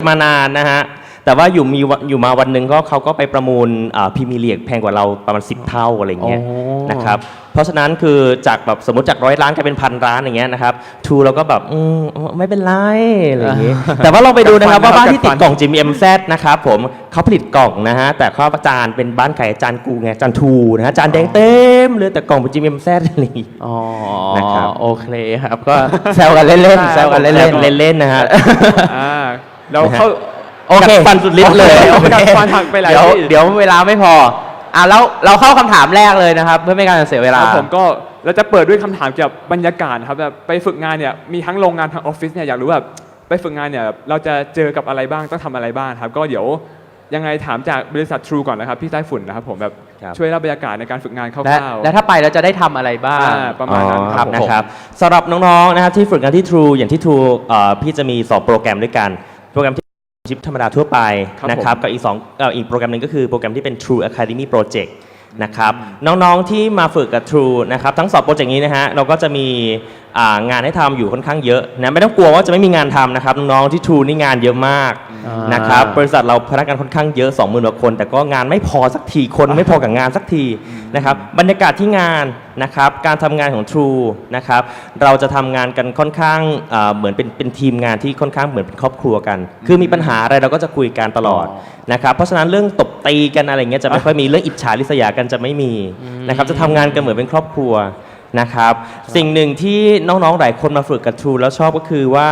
มานานนะฮะ แต่ว่าอยู่มีวันอยู่มาวันหนึ่งก็เขาก็ไปประมูลพรีเมียร์ลีกแพงกว่าเราประมาณ 10 เท่าอะไรอย่างเงี้ยอ๋อนะครับ เพราะฉะนั้นคือจากแบบสมมติจากร้อยล้านกลายเป็นพันล้านอย่างเงี้ยนะครับทูเราก็แบบอืมไม่เป็นไรอะไรอย่างงี้แต่ว่าลองไปดูนะครับว่าบ้านที่ติดกล่อง GMZ นะครับผมเขาผลิตกล่องนะฮะแต่ข้าวจานเป็นบ้านไข่จานกูไงจานทูนะฮะจานแดงเต็มเลยแต่กล่องเป็น GMZ อะไรอย่างงี้อ๋อนะครับโอเคครับก็แซวกันเล่นๆแซวกันเล่นเล่นๆนะฮะอ่า เราเข้าๆโอเคกัดฟันสุดฤทธิ์เลยโอคกัดฟันหักไปหลายเดี๋ยวที่เดี๋ยวเวลาไม่พออะแล้วเราเข้าคำถามแรกเลยนะครับเพื่อไม่ให้การเสียเวคลารับผมก็เราจะเปิดด้วยคำถามเกี่ยวกับบรรยากาศครับแบบไปฝึกงานเนี่ยมีทั้งโรงงานทั้งออฟฟิศเนี่ยอยากรู้ว่าไปฝึกงานเนี่ยเราจะเจอกับอะไรบ้างต้องทำอะไรบ้างครับ ก็เดี๋ยวยังไงถามจากบริษัท True ก่อนนะครับพี่ใต้ฝุ่นนะครับผมแบบครับ ช่วยเล่าบรรยากาศในการฝึกงานคและร่าวๆ และถ้าไปเราจะได้ทำอะไรบ้าง อ่าประมาณนั้นอ๋อครับ ผม นะครับสำหรับน้องๆนะครับที่ฝึกงานที่ True อย่างที่ True เอ่อพี่จะมี 2 โปรแกรมด้วยกัน โปรแกรมที่ชิปธรรมดาทั่วไปครับนะครับผมกับอีกสองเอ่ออีกโปรแกรมหนึงก็คือโปรแกรมที่เป็น True Academy Project นะครับน้องๆที่มาฝึกกับ True นะครับทั้งสองโปรเจกต์นี้นะฮะเราก็จะมีอ่างานให้ทำอยู่ค่อนข้างเยอะนะไม่ต้องกลัวว่าจะไม่มีงานทำนะครับน้องๆที่ True นี่งานเยอะมาก อ่าน นะครับบริษัทเราพนักงานค่อนข้างเยอะ20,000กว่าคน แต่ก็งานไม่พอสักทีคนไม่พอกับงานสักทีนะครับบรรยากาศที่งานนะครับการทำงานของ True นะครับเราจะทำงานกันค่อนข้างเอ่อเหมือนเป็นเป็นทีมงานที่ค่อนข้างเหมือนเป็นครอบครัวกัน คือมีปัญหาอะไรเราก็จะคุยกันตลอดนะครับเพราะฉะนั้นเรื่องตบตีกันอะไรเงี้ยจะไม่ค่อยมีเรื่องอิจฉาริษยากันจะไม่มีนะครับจะทำงานกันเหมือนเป็นครอบครัวนะครับสิ่งหนึ่งที่น้องๆหลายคนมาฝึกกับ True แล้วชอบก็คือว่า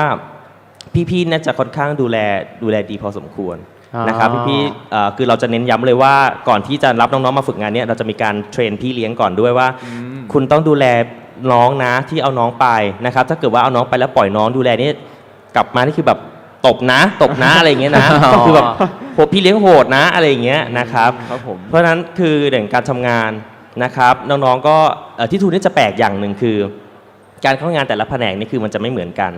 พี่ๆน่าจะค่อนข้างดูแลดูแลดีพอสมควรอ๋อนะครับพี่ๆเอ่อคือเราจะเน้นย้ำเลยว่าก่อนที่จะรับน้องๆมาฝึกงานเนี้ยเราจะมีการเทรนพี่เลี้ยงก่อนด้วยว่า คุณต้องดูแลน้องนะที่เอาน้องไปนะครับ ถ้าเกิดว่าเอาน้องไปแล้วปล่อยน้องดูแลนี่กลับมานี่คือแบบตบนะตบนะอะไรอย่างเงี้ยนะอ๋อคือแบบโหพี่เลี้ยงโหดนะอะไรอย่างเงี้ยนะครับ ครับผม เพราะฉะนั้นคือเรื่องการทำงานนะครับ น้องๆก็เอ่อที่ทูนี่จะแปลกอย่างหนึ่งคือ การเข้างานแต่ละแผนกนี่คือมันจะไม่เหมือนกัน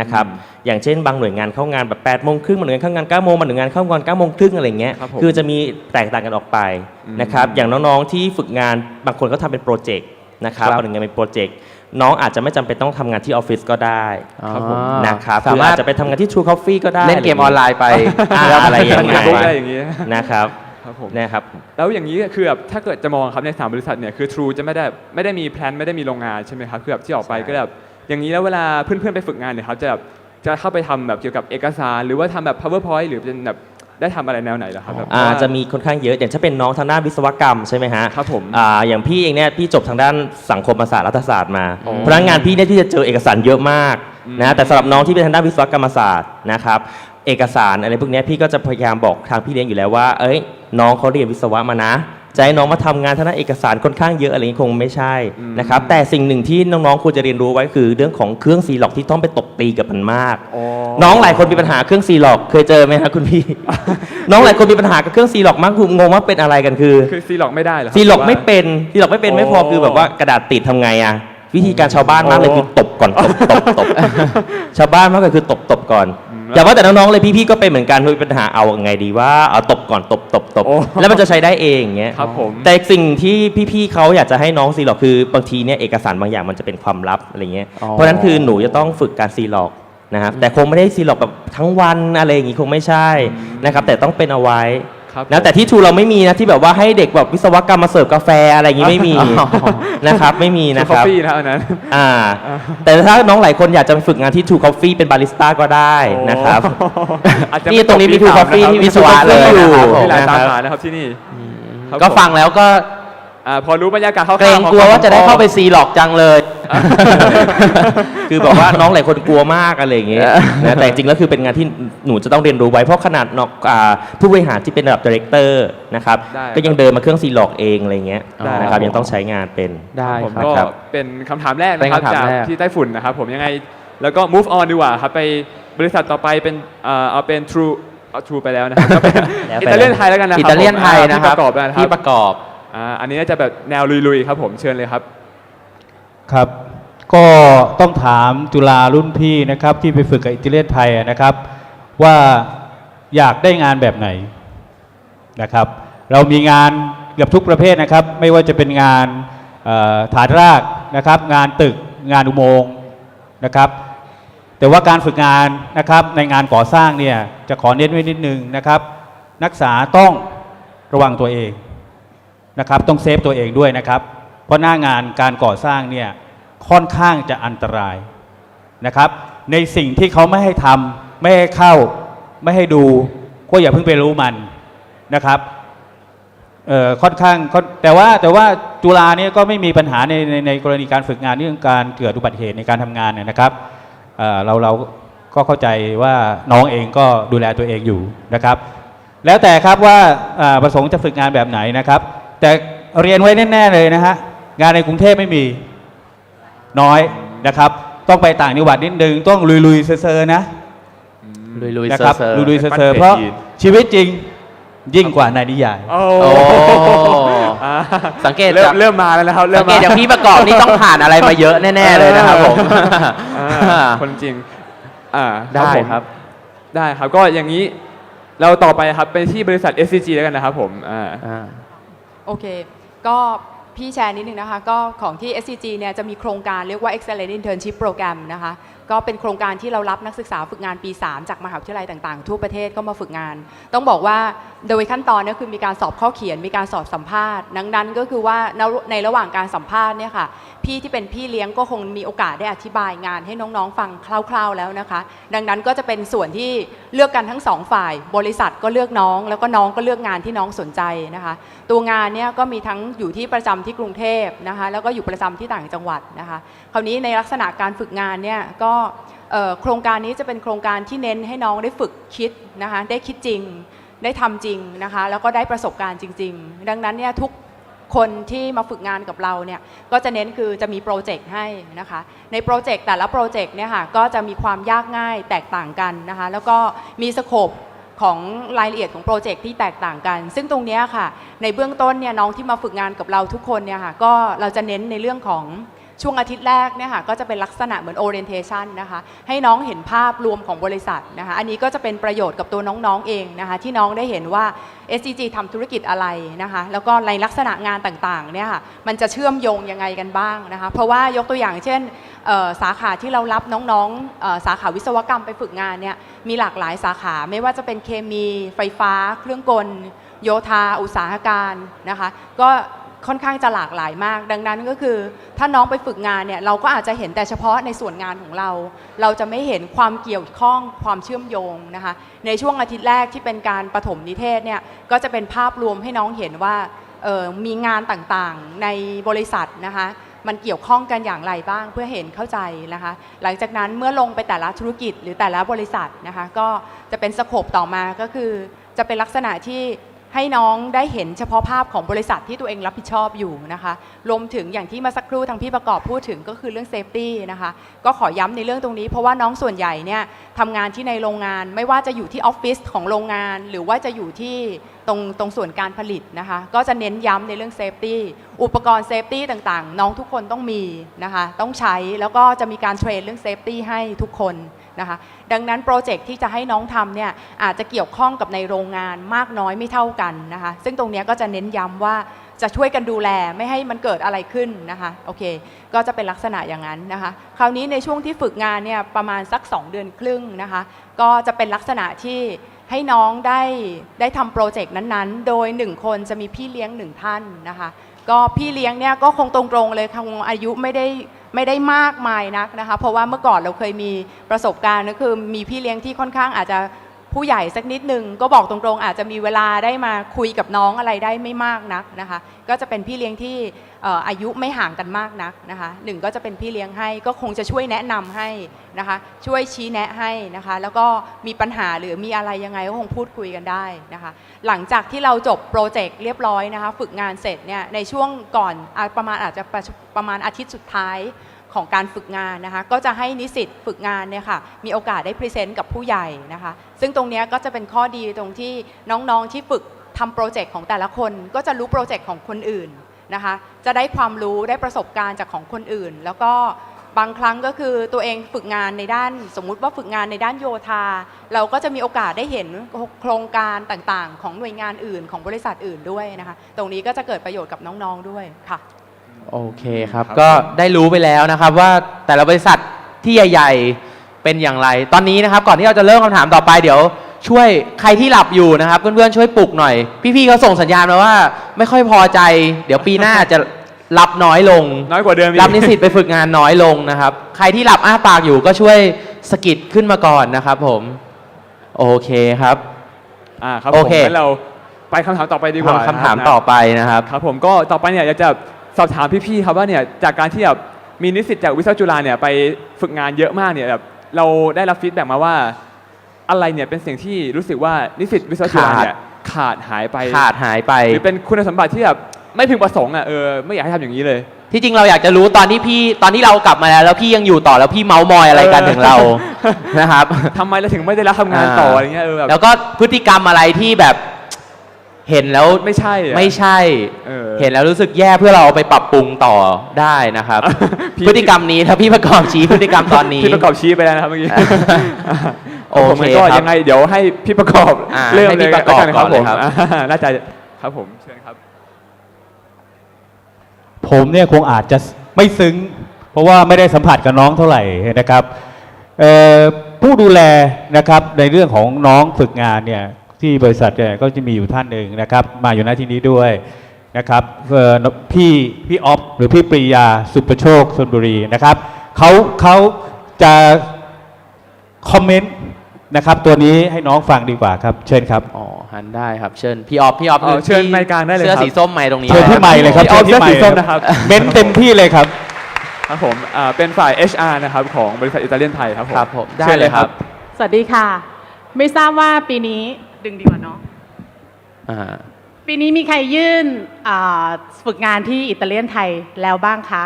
นะครับอย่างเช่นบางหน่วยงานเข้างานแบบ8ปดโมงครึ่งบางหน่วยงานเข้างาน9ก้าโมงบางหน่วยงานเข้างาน9ก้าโมงครึ่งอะไรเงี้ยครับผม คือจะมีแตกต่างกันออกไปนะครับอย่างน้องๆที่ฝึกงานบางคนก็ทำเป็นโปรเจกต์นะครับครับ บางหน่วยงานเป็นโปรเจกต์น้องอาจจะไม่จำเป็นต้องทำงานที่ออฟฟิศก็ได้ครับผมอ๋อนะครับสาคือมารอาถจจะไปทำงานที่ True Coffee ก็ได้เล่นเกมออนไลน์ไป อ่าอะไรอย่างเงี้ย ทำงานบุ๊กได้อย่างนี้ นะครับ ครับผมนะครับแล้วอย่างนี้คือแบบถ้าเกิดจะมองครับในสามบริษัทเนี่ยคือ True จะไม่ได้ไม่ได้มีแพลนไม่ได้มีโรงงานใช่ไหมครับคือแบบที่ออกไปใช่ก็แบบอย่างนี้แล้วเวลาเพื่อนๆไปฝึกงานเนี่ยครับจะแบบจะเข้าไปทำแบบเกี่ยวกับเอกสาร หรือว่าทำแบบ powerpoint หรือเป็นแบบได้ทำอะไรแนวไหนเหรอครับแบบอ่าว่าจะมีค่อนข้างเยอะอย่างถ้าเป็นน้องทางด้านวิศวกรรมใช่ไหมฮะครับผมอ่าอย่างพี่เองเนี่ยพี่จบทางด้านสังคมศาสตร์รัฐศาสตร์มาอ๋อเพราะฉะนั้นงานพี่เนี่ยที่จะเจอเอกสารเยอะมากอืมนะแต่สำหรับน้องที่เป็นทางด้านวิศวกรรมศาสตร์นะครับ เอกสารอะไรพวกเนี้ยพี่ก็จะพยายามบอกทางพี่เลี้ยงอยู่แล้วว่า เอ้ย น้องเขาเรียนวิศวะมานะจะให้น้องมาทำงานทางด้านเอกสารค่อนข้างเยอะอะไรอย่างนี้คงไม่ใช่นะครับแต่สิ่งหนึ่งที่น้องๆควรจะเรียนรู้ไว้คือเรื่องของเครื่องซีล็อกที่ต้องไปตบตีกับมันมากอ๋อน้องหลายคนมีปัญหาเครื่องซีล็อกเคยเจอไหมครับคุณพี่ น้องหลายคนมีปัญหากับเครื่องซีล็อกมากคืองงว่าเป็นอะไรกันคือคือซีล็อกไม่ได้เหรอครับซีล็อกหรืว่าไม่เป็นซีล็อกไม่เป็นไม่พอโอ้คือแบบว่ากระดาษติดทำไงอะวิธีการชาวบ้านมากเลยโอ้คือตบก่อนตบตบตบชาวบ้านมากเลยคือตบตบก่อน อืมอย่าว่าแต่น้องๆเลยพี่ๆก็เป็นเหมือนกันมีปัญหาเอาไงดีว่าเอาตบก่อนตบตบตบโอ้ แล้วมันจะใช้ได้เองอย่างเงี้ย ครับผม แต่สิ่งที่พี่ๆเขาอยากจะให้น้องซีล็อกคือบางทีเนี่ยเอกสารบางอย่างมันจะเป็นความลับอะไรเงี้ย อ๋อ เพราะฉะนั้นคือหนูจะต้องฝึกการซีล็อกนะครับแต่คงไม่ได้ซีล็อกแบบทั้งวันอะไรอย่างงี้คงไม่ใช่นะครับแต่ต้องเป็นเอาไว้ ครับนะแต่ที่ทูเราไม่มีนะที่แบบว่าให้เด็กแบบวิศวกรรมมาเสิร์ฟกาแฟอะไรอย่างงี้ไม่มีอ๋อนะครับไม่มีนะนะคครัรับบฟี่นะอันนั้นอ่า แต่ถ้าน้องหลายคนอยากจะไปฝึกงานที่ True Coffee เป็นบาริสต้าก็ได้นะครับอาจจะนี่ตรงนี้มี True Coffee ที่วิศวะเลยอยู่นะครับผมมีหลายสาขานะครับที่นี่ครับก็ผมฟังแล้วก็อ่าพอรู้บรรยากาศคร่าวๆเกรงกลัวว่าจะได้เข้าไปซีหลอกจังเลย คือแบบว่าน้องหลายคนกลัวมากอะไรอย่างเงี้ยเออนะแต่จริงๆแล้วคือเป็นงานที่หนูจะต้องเรียนรู้ไว้เพราะขนาดนอกอ่าผู้บริหารที่เป็นระดับดีเรคเตอร์นะครับได้ก็ยังเดินมาเครื่องซีล็อกเองอะไรเงี้ยได้ นะครับยังต้องใช้งานเป็น ได้ผมครับก็ครับเป็นคำถามแรกนะครับเป็นคำถามจากแรก ที่ไต้ฝุ่นนะครับ ผมยังไงแล้วก็ move on ดีกว่าครับไปบริษัทต่อไปเป็นเอ่อเอาเป็น True เอา True ไปแล้วนะครับก็เป็นแล้วไปอิตาเลียนไทยแล้วกันนะครับอิตาเลียนไทยผมนะครับที่ประกอบนะคที่รับประกอบ อ่าอันนี้น่าจะแบบแนวลุยๆครับผมเชิญเลยครับ ครับ ก็ต้องถามจุฬารุ่นพี่นะครับที่ไปฝึกกับอิตาเลียนไทยนะครับ ว่าอยากได้งานแบบไหนนะครับ เรามีงานเกือบทุกประเภทนะครับ ไม่ว่าจะเป็นงานฐานรากนะครับ งานตึกงานอุโมงค์นะครับ แต่ว่าการฝึกงานนะครับในงานก่อสร้างเนี่ยจะขอเน้นไว้นิดนึงนะครับ นักศึกษาต้องระวังตัวเองนะครับ ต้องเซฟตัวเองด้วยนะครับ ราะหน้างานการก่อสร้างเนี่ยค่อนข้างจะอันตรายนะครับ ในสิ่งที่เขาไม่ให้ทำไม่ให้เข้า ไม่ให้ดูก็อย่าเพิ่งไปรู้มันนะครับค่อนข้างค่อนแต่ว่าแต่ว่าจุฬาเนี่ยก็ไม่มีปัญหาในในในกรณีการฝึกงานเรื่องการเกิดอุบัติเหตุในการทำงานเนี่ยนะครับเเราเราก็เข้าใจว่าน้องเองก็ดูแลตัวเองอยู่นะครับ แล้วแต่ครับว่าอ่าประสงค์จะฝึกงานแบบไหนนะครับ แต่เรียนไว้แน่ ๆ เลยนะฮะ งานในกรุงเทพไม่มีน้อยนะครับ ต้องไปต่างจังหวัดนิดนึงต้องลุยๆเซอร์ๆนะลุยลุยนะเซอครับร์เซอร์ลุยๆเซอปั้นร์ๆเพจเพราะจีนชีวิตจริงยิ่งกว่าในนิยาย โอ้โอ้อ่าสังเกตเริ่มจากเริ่มมาแล้วนะครับ เริ่สัมงเกมาตจากพี่ประกอบนี่ต้องผ่านอะไรมาเยอะแน่ๆเลยนะครับผม อ่าคนจริงอ่าได้ผม ครับ ได้ครับก็อย่างนี้เราต่อไปครับไปที่บริษัท SCG แล้วกันนะครับผมอ่าอ่าโอเค ก็ พี่แชร์นิดนึงนะคะก็ของที่ SCG เนี่ยจะมีโครงการเรียกว่า Excellent Internship Program นะคะก็เป็นโครงการที่เรารับนักศึกษาฝึกงานปี 3 จากมหาวิทยาลัยต่างๆ ทั่วประเทศก็มาฝึกงาน ต้องบอกว่าโดยขั้นตอนเนี่ยคือมีการสอบข้อเขียน มีการสอบสัมภาษณ์ดังนั้นก็คือว่าในระหว่างการสัมภาษณ์เนี่ยค่ะ พี่ที่เป็นพี่เลี้ยงก็คงมีโอกาสได้อธิบายงานให้น้องๆ ฟังคร่าว ๆแล้วนะคะ ดังนั้นก็จะเป็นส่วนที่เลือกกันทั้งสองฝ่าย บริษัทก็เลือกน้อง แล้วก็น้องก็เลือกงานที่น้องสนใจนะคะ ตัวงานเนี่ยก็มีทั้งอยู่ที่ประจำที่กรุงเทพนะคะ แล้วก็อยู่ประจำที่ต่างจังหวัดนะคะ คราวนี้ในลักษณะการฝึกงานเนี่ยก็โครงการนี้จะเป็นโครงการที่เน้นให้น้องได้ฝึกคิดนะคะ ได้คิดจริง ได้ทำจริงนะคะ แล้วก็ได้ประสบการณ์จริง ๆ ดังนั้นเนี่ยทุก คนที่มาฝึกงานกับเราเนี่ยก็จะเน้นคือจะมีโปรเจกต์ให้นะคะในโปรเจกต์แต่ละโปรเจกต์เนี่ยค่ะก็จะมีความยากง่ายแตกต่างกันนะคะแล้วก็มีสโคปของรายละเอียดของโปรเจกต์ที่แตกต่างกัน ซึ่งตรงนี้ค่ะในเบื้องต้นเนี่ยน้องที่มาฝึกงานกับเราทุกคนเนี่ยค่ะก็เราจะเน้นในเรื่องของ ช่วงอาทิตย์แรกเนี่ยค่ะก็จะเป็นลักษณะเหมือน orientation นะคะให้น้องเห็นภาพรวมของบริษัทนะคะอันนี้ก็จะเป็นประโยชน์กับตัวน้องๆเองนะคะที่น้องได้เห็นว่า SCG ทำธุรกิจอะไรนะคะแล้วก็ในลักษณะงานต่างๆเนี่ยค่ะมันจะเชื่อมโยงยังไงกันบ้างนะคะเพราะว่ายกตัวอย่างเช่นสาขาที่เรารับน้องๆสาขาวิศวกรรมไปฝึกงานเนี่ยมีหลากหลายสาขาไม่ว่าจะเป็นเคมีไฟฟ้า เครื่องกล โยธา อุตสาหการนะคะก็ ค่อนข้างจะหลากหลายมาก ดังนั้นก็คือ ถ้าน้องไปฝึกงานเนี่ยเราก็อาจจะเห็นแต่เฉพาะในส่วนงานของเรา เราจะไม่เห็นความเกี่ยวข้องความเชื่อมโยงนะคะในช่วงอาทิตย์แรกที่เป็นการประถมนิเทศเนี่ยก็จะเป็นภาพรวมให้น้องเห็นว่ามีงานต่างๆในบริษัทนะคะมันเกี่ยวข้องกันอย่างไรบ้างเพื่อเห็นเข้าใจนะคะ หลังจากนั้นเมื่อลงไปแต่ละธุรกิจหรือแต่ละบริษัทนะคะก็จะเป็นสโคปต่อมาก็คือจะเป็นลักษณะที่ ให้น้องได้เห็นเฉพาะภาพของบริษัทที่ตัวเองรับผิดชอบอยู่นะคะ รวมถึงอย่างที่มาสักครู่ทางพี่ประกอบพูดถึงก็คือเรื่องเซฟตี้นะคะ ก็ขอย้ำในเรื่องตรงนี้ เพราะว่าน้องส่วนใหญ่เนี่ยทำงานที่ในโรงงาน ไม่ว่าจะอยู่ที่ออฟฟิศของโรงงาน หรือว่าจะอยู่ที่ตรงตรงส่วนการผลิตนะคะ ก็จะเน้นย้ำในเรื่องเซฟตี้ อุปกรณ์เซฟตี้ต่างๆ น้องทุกคนต้องมีนะคะ ต้องใช้ แล้วก็จะมีการเทรนเรื่องเซฟตี้ให้ทุกคน นะคะดังนั้นโปรเจกต์ที่จะให้น้องทำเนี่ยอาจจะเกี่ยวข้องกับในโรงงานมากน้อยไม่เท่ากันนะคะซึ่งตรงนี้ก็จะเน้นย้ำว่าจะช่วยกันดูแลไม่ให้มันเกิดอะไรขึ้นนะคะโอเค ก็จะเป็นลักษณะอย่างนั้นนะคะ คราวนี้ในช่วงที่ฝึกงานเนี่ยประมาณสัก 2 เดือนครึ่งนะคะ ก็จะเป็นลักษณะที่ให้น้องได้ได้ทำโปรเจกต์นั้นๆ โดย 1 คนจะมีพี่เลี้ยงหนึ่งท่านนะคะ ก็พี่เลี้ยงเนี่ยก็คงตรงๆเลยคงอายุไม่ได้ไม่ได้มากมายนักนะคะ เพราะว่าเมื่อก่อนเราเคยมีประสบการณ์ก็คือมีพี่เลี้ยงที่ค่อนข้างอาจจะผู้ใหญ่สักนิดนึงก็บอกตรงๆ อาจจะมีเวลาได้มาคุยกับน้องอะไรได้ไม่มากนักนะคะ ก็จะเป็นพี่เลี้ยงที่ อายุไม่ห่างกันมากนักนะคะหนึ่งก็จะเป็นพี่เลี้ยงให้ก็คงจะช่วยแนะนำให้นะคะช่วยชี้แนะให้นะคะแล้วก็มีปัญหาหรือมีอะไรยังไงก็คงพูดคุยกันได้นะคะหลังจากที่เราจบโปรเจกต์เรียบร้อยนะคะฝึกงานเสร็จเนี่ยในช่วงก่อนประมาณอาจจะประมาณอาทิตย์สุดท้ายของการฝึกงานนะคะก็จะให้นิสิตฝึกงานเนี่ยค่ะมีโอกาสได้พรีเซนต์กับผู้ใหญ่นะคะซึ่งตรงนี้ก็จะเป็นข้อดีตรงที่น้องๆที่ฝึกทำโปรเจกต์ของแต่ละคนก็จะรู้โปรเจกต์ของคนอื่น นะคะ จะได้ความรู้ได้ประสบการณ์จากของคนอื่น แล้วก็บางครั้งก็คือตัวเองฝึกงานในด้าน สมมุติว่าฝึกงานในด้านโยธา เราก็จะมีโอกาสได้เห็นโครงการต่างๆ ของหน่วยงานอื่นของบริษัทอื่นด้วยนะคะ ตรงนี้ก็จะเกิดประโยชน์กับน้องๆด้วยค่ะ โอเคครับครับก็ได้รู้ไปแล้วนะครับว่าแต่ละบริษัทที่ใหญ่เป็นอย่างไร ตอนนี้นะครับก่อนที่เราจะเริ่มคำถามต่อไปเดี๋ยว ช่วยใครที่หลับอยู่นะครับ เพื่อนๆช่วยปลุกหน่อย พี่ๆเขาส่งสัญญาณมาว่า ไม่ค่อยพอใจ เดี๋ยวปีหน้าอาจจะรับน้อยลงน้อยกว่าเดิมอีก รับนิสิตไปฝึกงานน้อยลงนะครับ ใครที่หลับอ้าปากอยู่ก็ช่วยสะกิดขึ้นมาก่อนนะครับผม โอเคครับ อ่าครับโอผมเค งั้นเราไปคำถามต่อไปดีกว่าคำถามนะครับต่อไปนะครับ ครับผมก็ต่อไปเนี่ยอยากจะสอบถามพี่ๆครับว่าเนี่ยจากการที่แบบมีนิสิตจากวิศวจุฬาเนี่ยไปฝึกงานเยอะมากเนี่ยแบบเราได้รับฟีดแบ็กมาว่า อะไรเนี่ยเป็นสิ่งที่รู้สึกว่านิสิตวิศวจุฬาเนี่ยขาดหายไปขาดหายไป หรือเป็นคุณสมบัติที่แบบไม่พึงประสงค์อะเออไม่อยากให้ทำอย่างนี้เลย ที่จริงเราอยากจะรู้ตอนที่พี่ตอนที่เรากลับมาแล้วแล้วพี่ยังอยู่ต่อแล้วพี่เมาส์มอยอะไรกันเออถึงเรานะครับทำไมเราถึงไม่ได้รับทำงานต่ออะไรเงี้ยเออแบบแล้วก็พฤติกรรมอะไรที่แบบเห็นแล้วไม่ใช่อะไม่ใช่เออเห็นแล้วรู้สึกแย่เพื่อเราเอาไปปรับปรุงต่อได้นะครับพี่พฤติกรรมนี้ถ้าพี่ประกอบชี้พฤติกรรมตอนนี้พี่ประกอบชี้ไปแล้วนะครับเมื่อกี้ โอเคผมงั้นก็ครับ ยังไงเดี๋ยวให้พี่ประกอบอ่าเริ่มให้เลพี่ยประกอบแล้วนก่อนผเลยมครับอ่าน่าจะครับผมเชิญครับ ผมเนี่ยคงอาจจะไม่ซึ้ง เพราะว่าไม่ได้สัมผัสกับน้องเท่าไหร่นะครับเอ่อผู้ดูแลนะครับในเรื่องของน้องฝึกงานเนี่ยที่บริษัทเนี่ยก็จะมีอยู่ท่านหนึ่งนะครับ มาอยู่หน้าที่นี้ด้วยนะครับเอ่อพี่พี่ออฟหรือพี่ปรียาสุประโชคชนบุรีนะครับเขาเขาจะคอมเมนต์ นะครับ ตัวนี้ให้น้องฟังดีกว่าครับ เชิญครับ อ๋อหันได้ครับ เชิญพี่ออฟพี่ออฟเออเชิญที่ไมค์กลางได้เลยเสื้อครับ สีส้มไมค์ตรงนี้เชิญที่ไมค์เลยครับพี่ออฟชิญที่ไมค์เสื้อสีส้มนะครับ เม้นเต็มที่เลยครับ ครับผมอ่าเป็นฝ่าย HR นะครับ ของบริษัทอิตาเลียนไทยครับผมครับผมได้ชิญเลยครับสวัสดีค่ะ ไม่ทราบว่าปีนี้ดึงดีกว่าเนาะอ่าปีนี้มีใครยื่นอ่าฝึกงานที่อิตาเลียนไทยแล้วบ้างคะ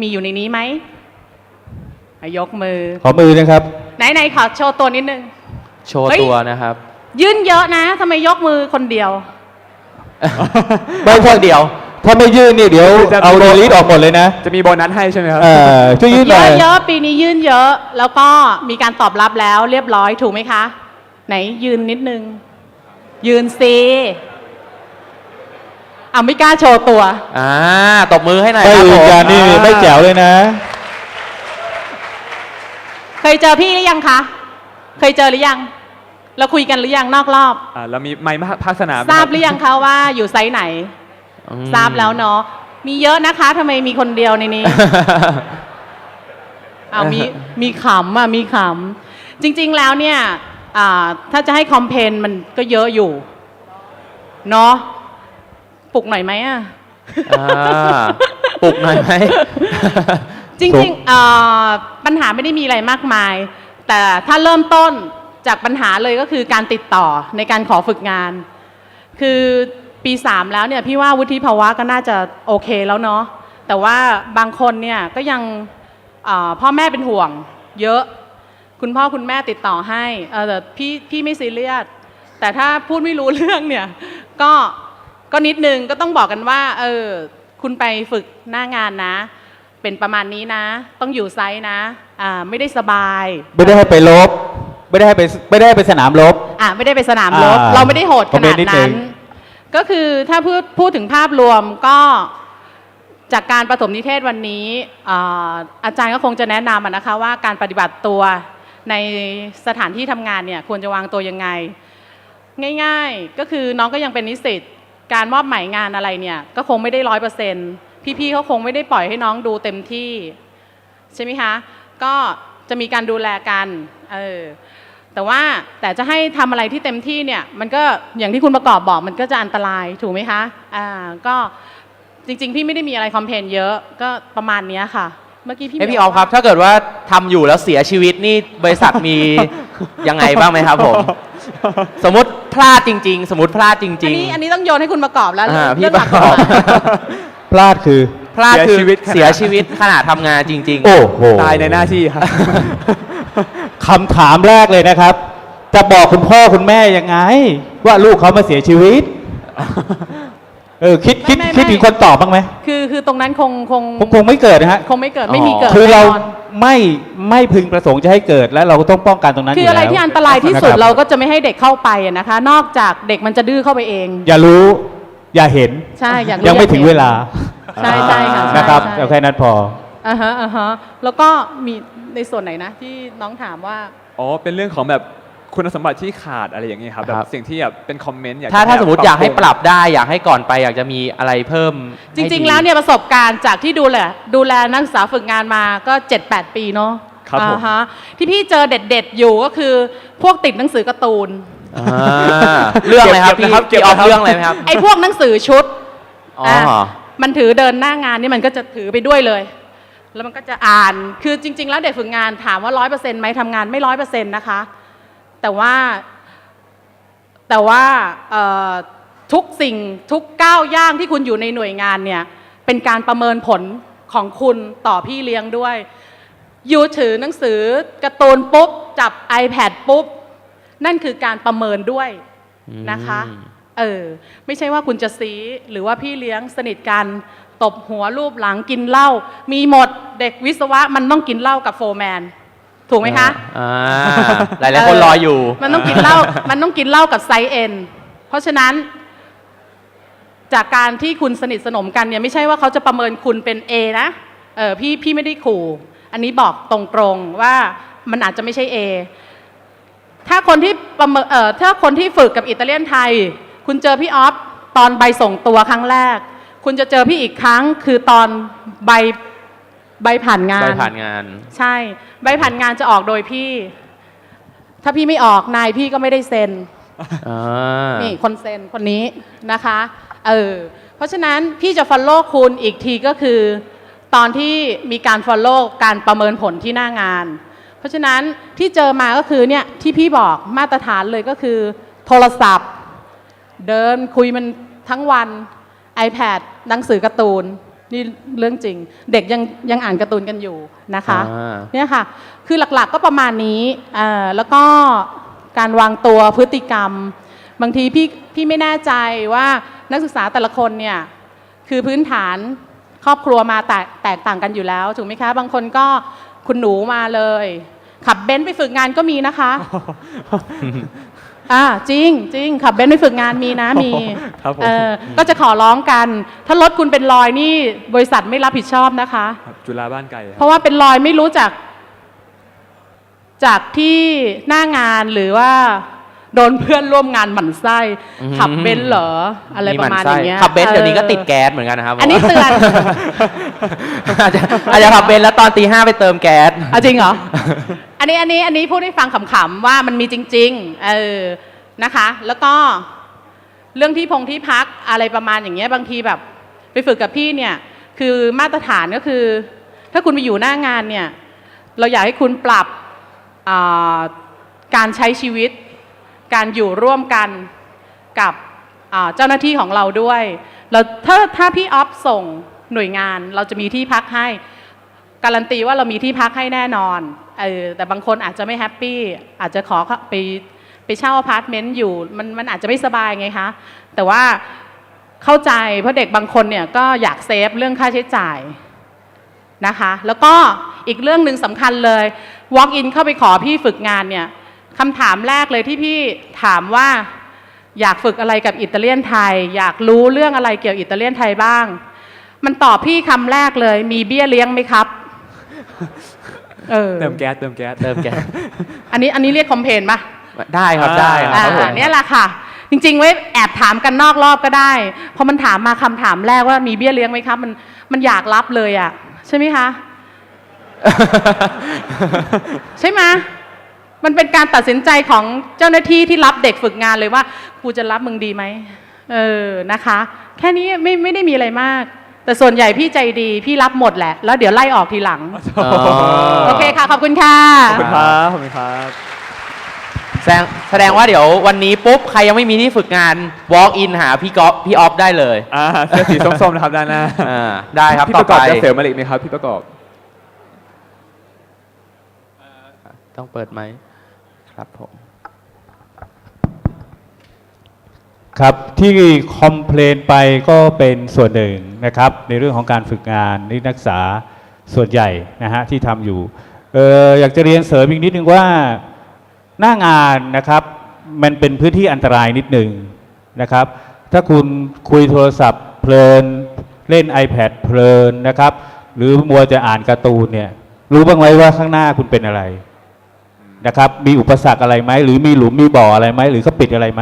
มีอยู่ในนี้ไหมอะ ยกมือ ขอมือนะครับ ไหนไหนขอโชว์ตัวนิดนึง โชว์เฮ้ย ตัวนะครับ ยื่นเยอะนะทำไมยกมือคนเดียว ไม่พวกเดียว ถ้าไม่ยื่นนี่เดี๋ยวจะเอาโรลิสออกหมดเลยนะจะมีโบนัสให้ใช่ไหมครับ เออช่วยยื่นหเยน่ออะยเยอะปีนี้ยื่นเยอะ แล้วก็มีการตอบรับแล้วเรียบร้อยถูกไหมคะ ไหนยืนนิดนึง ยืนซีอะไม่กล้าโชว์ตัว อ่าตบมือให้หน่อยไม่ครับยืผนมยันนี่อ่าไม่แจ๋วเลยนะ เคยเจอพี่หรือยังคะ เคยเจอหรือยัง เราคุยกันหรือยังนอกรอบ อ่าเรามีไม้ภาคสนามทราบหรือยังคะว่าอยู่ไซส์ไหน อืม ทราบแล้วเนาะ มีเยอะนะคะทำไมมีคนเดียวในนี้เอามีมีขำอะมีขำจริง ๆแล้วเนี่ยอ่าถ้าจะให้คอมเพนมันก็เยอะอยู่เนาะปลุกหน่อยไหมอะ อ่าปลุกหน่อยไหม จริงๆเอ่อปัญหาไม่ได้มีอะไรมากมาย แต่ถ้าเริ่มต้นจากปัญหาเลยก็คือการติดต่อในการขอฝึกงาน คือปีสามแล้วเนี่ยพี่ว่าวุฒิภาวะก็น่าจะโอเคแล้วเนาะแต่ว่าบางคนเนี่ยก็ยังเอ่อพ่อแม่เป็นห่วง เยอะ คุณพ่อคุณแม่ติดต่อให้เออแต่พี่พี่ไม่ซีเรียสแต่ถ้าพูดไม่รู้เรื่องเนี่ยก็ก็นิดนึงก็ต้องบอกกันว่าเออคุณไปฝึกหน้างานนะ เป็นประมาณนี้นะ ต้องอยู่ไซส์นะอ่าไม่ได้สบาย ไม่ได้ให้ไปลบ ไม่ได้ให้ไปไม่ได้ให้ไปสนามลบ อะไม่ได้ไปสนามรบอ่าเราไม่ได้โหดขนาดคอมเมนต์นิดนึนั้น ง ก็คือถ้าพูดพูดถึงภาพรวมก็จากการประถมนิเทศวันนี้อ่าอาจารย์ก็คงจะแนะนำอะนะคะว่าการปฏิบัติตัวในสถานที่ทำงานเนี่ยควรจะวางตัวยังไง ง่ายๆ ก็คือน้องก็ยังเป็นนิสิตการมอบหมายงานอะไรเนี่ยก็คงไม่ได้ร้อยเปอร์เซ็นต์ พี่ๆเขาคงไม่ได้ปล่อยให้น้องดูเต็มที่ใช่ไหมคะ ก็จะมีการดูแลกันเออแต่ว่าแต่จะให้ทำอะไรที่เต็มที่เนี่ยมันก็อย่างที่คุณประกอบบอกมันก็จะอันตรายถูกไหมคะอ่าก็จริง ๆ พี่ไม่ได้มีอะไรคอมเพลนเยอะก็ประมาณเนี้ยค่ะ เมื่อกี้พี่ให้พี่เหอมีอยวฟครับ ถ้าเกิดว่าทำอยู่แล้วเสียชีวิตนี่บริษัทมียังไงบ้างไหมครับผม สมมติพลาดจริง ๆ สมมติพลาดจอัรินงนี้อันนี้ต้องโยนให้คุณประกอบแล้วอ่าพี่เรื่องหลัประกอบกฎหมาย พลาดคือๆพลาดคือเสียชีวิตขนาดเสียชีวิตขณะทำงานจริงๆโอ้โหตายในหน้าที่ครับ คำถามแรกเลยนะครับ จะบอกคุณพ่อคุณแม่ยังไง ว่าลูกเขามาเสียชีวิต เออคิดคิดไม่ไม่คิดถึงคนตอบบ้างไหมคือคือตรงนั้นคงคงคงคงไม่เกิดนะฮะคงไม่เกิดไม่มีเกิดคือเราแน่นอนไม่ไม่พึงประสงค์จะให้เกิดและเราก็ต้องป้องกันตรงนั้นคืออะไรยู่แล้วที่อันตรายที่สุดนะคบเราก็จะไม่ให้เด็กเข้าไปอะนะคะ นอกจากเด็กมันจะดื้อเข้าไปเอง อย่ารู้ อย่าเห็นใช่อย่างยังไม่ถึงเวลาใช่ใช่ค่ะใช่นะครับใช่ เอาแค่นั้นพอ อ่าฮะอ่าฮะแล้วก็มีในส่วนไหนนะ ที่น้องถามว่า อ๋อ เป็นเรื่องของแบบคุณสมบัติที่ขาดอะไรอย่างเงี้ยครับแบครับบ สิ่งที่แบบเป็นคอมเมนต์อยากถ้าจะถ้าสมมติอยากให้ปปรับได้อยากให้ก่อนไปอยากจะมีอะไรเพิ่มจริงๆแล้วเนี่ยประสบการณ์จากที่ดูแลดูแลนักศึกษาฝึกงานมาก็ 7-8 ปีเนาะครับผม อ่าฮะที่พี่เจอเด็ด ๆ อยู่ก็คือพวกติดหนังสือการ์ตูน อ่าเรื่องอะไรครับเก็พี่บนะครับเก็พี่บออฟนะครับ เรื่องอะไรไหมครับไอ้พวกหนังสือชุด อ๋อะมันถือเดินหน้างานนี่มันก็จะถือไปด้วยเลย แล้วมันก็จะอ่าน คือจริง ๆ แล้วเด็กฝึกงานถามว่าร้อยเปอร์เซ็นต์ไหมทำงานไม่ร้อยเปอร์เซ็นต์นะคะ แต่ว่า แต่ว่าเอ่อทุกสิ่งทุกก้าวย่างที่คุณอยู่ในหน่วยงานเนี่ย เป็นการประเมินผลของคุณต่อพี่เลี้ยงด้วย ยูถือหนังสือการ์ตูนปุ๊บ จับ iPad ปุ๊บ นั่นคือการประเมินด้วยนะคะอืมเออไม่ใช่ว่าคุณจะซีหรือว่าพี่เลี้ยงสนิทกันตบหัวรูปหลังกินเหล้ามีหมดเด็กวิศวะมันต้องกินเหล้ากับโฟร์แมนถูกไหมคะอ่าหลายหลายๆคนรออยู่ มันต้องกินเหล้ามันต้องกินเหล้ากับไซเอ็นเพราะฉะนั้น จากการที่คุณสนิทสนมกันเนี่ยไม่ใช่ว่าเขาจะประเมินคุณเป็น A นะเออพี่พี่ไม่ได้ขู่ อันนี้บอกตรงๆว่ามันอาจจะไม่ใช่ A ถ้าคนที่ประเมินเอ่อถ้าคนที่ฝึกกับอิตาเลียนไทย คุณเจอพี่ออฟตอนใบส่งตัวครั้งแรก คุณจะเจอพี่อีกครั้งคือตอนใบใบผ่านงานไปผ่านงาน ใช่ ใบผ่านงานจะออกโดยพี่ ถ้าพี่ไม่ออกนายพี่ก็ไม่ได้เซ็นอ่านี่คนเซ็นคนนี้นะคะเออเพราะฉะนั้นพี่จะ follow คุณอีกทีก็คือ ตอนที่มีการ follow การประเมินผลที่หน้างาน เพราะฉะนั้นที่เจอมาก็คือเนี่ยที่พี่บอกมาตรฐานเลยก็คือ โทรศัพท์ เดินคุยมันทั้งวัน iPad หนังสือการ์ตูนนี่เรื่องจริง เด็กยังยังอ่านการ์ตูนกันอยู่นะคะอ่าเนี่ยค่ะคือหลักๆก็ประมาณนี้อ่าแล้วก็การวางตัวพฤติกรรม บางทีพี่พี่ไม่แน่ใจว่านักศึกษาแต่ละคนเนี่ยคือพื้นฐานครอบครัวมาแตกแตกต่างกันอยู่แล้วถูกไหมคะ บางคนก็ คุณหนูมาเลย ขับเบนซ์ไปฝึกงานก็มีนะคะอ่าจริงจริงขับเบนซ์ไปฝึกงานมีนะมีครับผมเออก็จะขอร้องกัน ถ้ารถคุณเป็นรอยนี่บริษัทไม่รับผิดชอบนะคะครับจุฬาบ้านไก่คเพรับราะว่าเป็นรอยไม่รู้จากจากที่หน้างานหรือว่า โดนเพื่อนร่วมงานหมั่นไส้อืม ขับเบนซ์เหรอ อะไรประมาณอย่างเงี้ยขับเบนซ์เดี๋ยวนี้ก็ออติดแก๊สเหมือนกันนะครับอันนี้เตือน อาจจะอาจจะขับเบนซ์แล้วตอนตีห้าไปเติมแก๊สอะจริงเหรอ อันนี้อันนี้อันนี้พูดให้ฟังขำๆว่ามันมีจริงๆ เออ นะคะ แล้วก็เรื่องที่พงที่พักอะไรประมาณอย่างเงี้ยบางทีแบบ ไปฝึกกับพี่เนี่ย คือมาตรฐานก็คือ ถ้าคุณไปอยู่หน้างานเนี่ย เราอยากให้คุณปรับอ่าการใช้ชีวิต การอยู่ร่วมกันกับเจ้าหน้าที่ของเราด้วยเราถ้าถ้าพี่ออฟส่งหน่วยงานเราจะมีที่พักให้ การันตีว่าเรามีที่พักให้แน่นอนเออแต่บางคนอาจจะไม่แฮปปี้อาจจะขอไปไปเช่าอพาร์ตเมนต์อยู่มันมันอาจจะไม่สบายไงคะ แต่ว่าเข้าใจเพราะเด็กบางคนเนี่ยก็อยากเซฟเรื่องค่าใช้จ่ายนะคะ แล้วก็อีกเรื่องหนึ่งสำคัญเลย walk in เข้าไปขอพี่ฝึกงานเนี่ย คำถามแรกเลยที่พี่ถามว่าอยากฝึกอะไรกับอิตาเลียนไทย อยากรู้เรื่องอะไรเกี่ยวอิตาเลียนไทยบ้าง มันตอบพี่คำแรกเลย มีเบี้ยเลี้ยงไหมครับเออเติมแก๊สเติมแก๊สเติมแก๊สอันนี้อันนี้เรียกคอมเพนปะได้ครับอ่าได้ครับอ่าครับผมเนี่ยแหละค่ะ จริงๆไว้แอบถามกันนอกรอบก็ได้เพราะมันถามมาคำถามแรกว่ามีเบี้ยเลี้ยงไหมครับ มันมันอยากรับเลยอะ ใช่ไหมคะ ใช่ไหม มันเป็นการตัดสินใจของเจ้าหน้าที่ที่รับเด็กฝึกงานเลยว่ากูจะรับมึงดีไหมเออนะคะ แค่นี้ไม่ไม่ได้มีอะไรมาก แต่ส่วนใหญ่พี่ใจดี พี่รับหมดแหละ แล้วเดี๋ยวไล่ออกทีหลังอ๋อโอเคค่ะ ขอบคุณค่ะ ขอบคุณครับขอบคุณครับ แสดงแสดงว่าเดี๋ยววันนี้ปุ๊บ ใครยังไม่มีที่ฝึกงาน walk in หาพี่ก๊อฟพี่ออฟได้เลยอ่าเสื้อสีส้มๆนะครับด้านหน้าอ่าได้ครับพี่ต่ปอระกไปอบจะเสริมอะไรอีกไหมครับพี่ประกอบ ต้องเปิดไหม ครับผมครับที่คอมเพลนไปก็เป็นส่วนหนึ่งนะครับในเรื่องของการฝึกงานนินักศึกษาส่วนใหญ่นะฮะที่ทำอยู่เอออยากจะเรียนเสริมอีกนิดนึงว่าหน้างานนะครับมันเป็นพื้นที่อันตรายนิดหนึ่งนะครับ ถ้าคุณคุยโทรศัพท์เพลินเล่น iPad เพลินนะครับ หรือมัวจะอ่านการ์ตูนเนี่ยรู้บ้างไหมว่าข้างหน้าคุณเป็นอะไร นะครับ มีอุปสรรคอะไรไหมหรือมีหลุมมีบ่ออะไรไหมหรือเขาปิดอะไรไหม